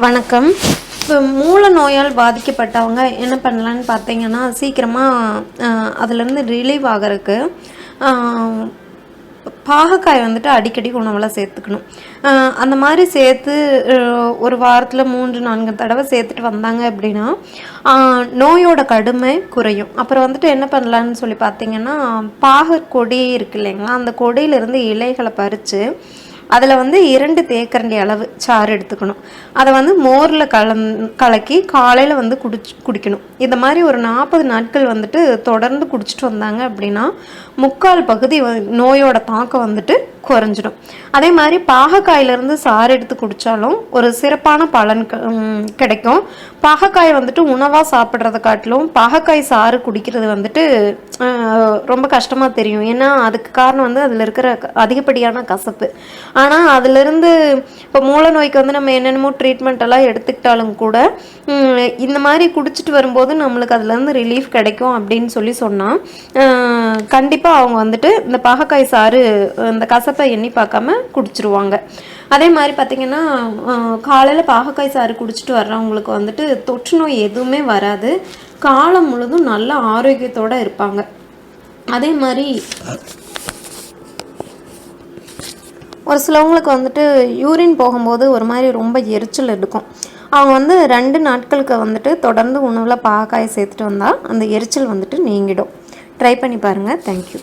வணக்கம். இப்போ மூல நோயால் பாதிக்கப்பட்டவங்க என்ன பண்ணலான்னு பார்த்தீங்கன்னா சீக்கிரமாக அதுலேருந்து ரிலீவ் ஆகிறதுக்கு பாகக்காய் வந்துட்டு அடிக்கடி உணவில் சேர்த்துக்கணும். அந்த மாதிரி சேர்த்து ஒரு வாரத்தில் மூன்று நான்கு தடவை சேர்த்துட்டு வந்தாங்க அப்படின்னா நோயோட கடுமை குறையும். அப்புறம் வந்துட்டு என்ன பண்ணலான்னு சொல்லி பார்த்தீங்கன்னா பாக கொடி இருக்கு இல்லைங்களா? அந்த கொடியிலேருந்து இலைகளை பறித்து அதில் வந்து இரண்டு தேக்கரண்டி அளவு சாறு எடுத்துக்கணும். அதை வந்து மோரில் கலந் கலக்கி காலையில் வந்து குடிச்சு குடிக்கணும். இந்த மாதிரி ஒரு நாற்பது நாட்கள் வந்துட்டு தொடர்ந்து குடிச்சிட்டு வந்தாங்க அப்படின்னா முக்கால் பகுதி நோயோட தாக்கம் வந்துட்டு குறைஞ்சிடும். அதே மாதிரி பாகக்காயிலிருந்து சாறு எடுத்து குடித்தாலும் ஒரு சிறப்பான பலன் கிடைக்கும். பாகக்காய் வந்துட்டு உணவாக சாப்பிட்றத காட்டிலும் பாகக்காய் சாறு குடிக்கிறது வந்துட்டு ரொம்ப கஷ்டமாக தெரியும். ஏன்னா அதுக்கு காரணம் வந்து அதில் இருக்கிற க- அதிகப்படியான கசப்பு. ஆனால் அதிலிருந்து இப்போ மூல நோய்க்கு வந்து நம்ம என்னென்னமோ ட்ரீட்மெண்ட் எல்லாம் எடுத்துக்கிட்டாலும் கூட இந்த மாதிரி குடிச்சிட்டு வரும்போது நம்மளுக்கு அதுலேருந்து ரிலீஃப் கிடைக்கும் அப்படின்னு சொல்லி சொன்னால் கண்டிப்பாக அவங்க வந்துட்டு இந்த பாகக்காய் சாறு இந்த கசப்பை எண்ணி பார்க்காம குடிச்சிருவாங்க. அதே மாதிரி பார்த்திங்கன்னா காலையில் பாகக்காய் சாறு குடிச்சிட்டு வர்றவங்களுக்கு வந்துட்டு தொற்று நோய் எதுவுமே வராது. காலம் முழுதும் நல்ல ஆரோக்கியத்தோடு இருப்பாங்க. அதே மாதிரி ஒரு சிலவங்களுக்கு வந்துட்டு யூரின் போகும்போது ஒரு மாதிரி ரொம்ப எரிச்சல் எடுக்கும். அவங்க வந்து ரெண்டு நாட்களுக்கு வந்துட்டு தொடர்ந்து உணவில் பாகாய் சேர்த்துட்டு வந்தால் அந்த எரிச்சல் வந்துட்டு நீங்கிடும். ட்ரை பண்ணி பாருங்கள் தேங்க்யூ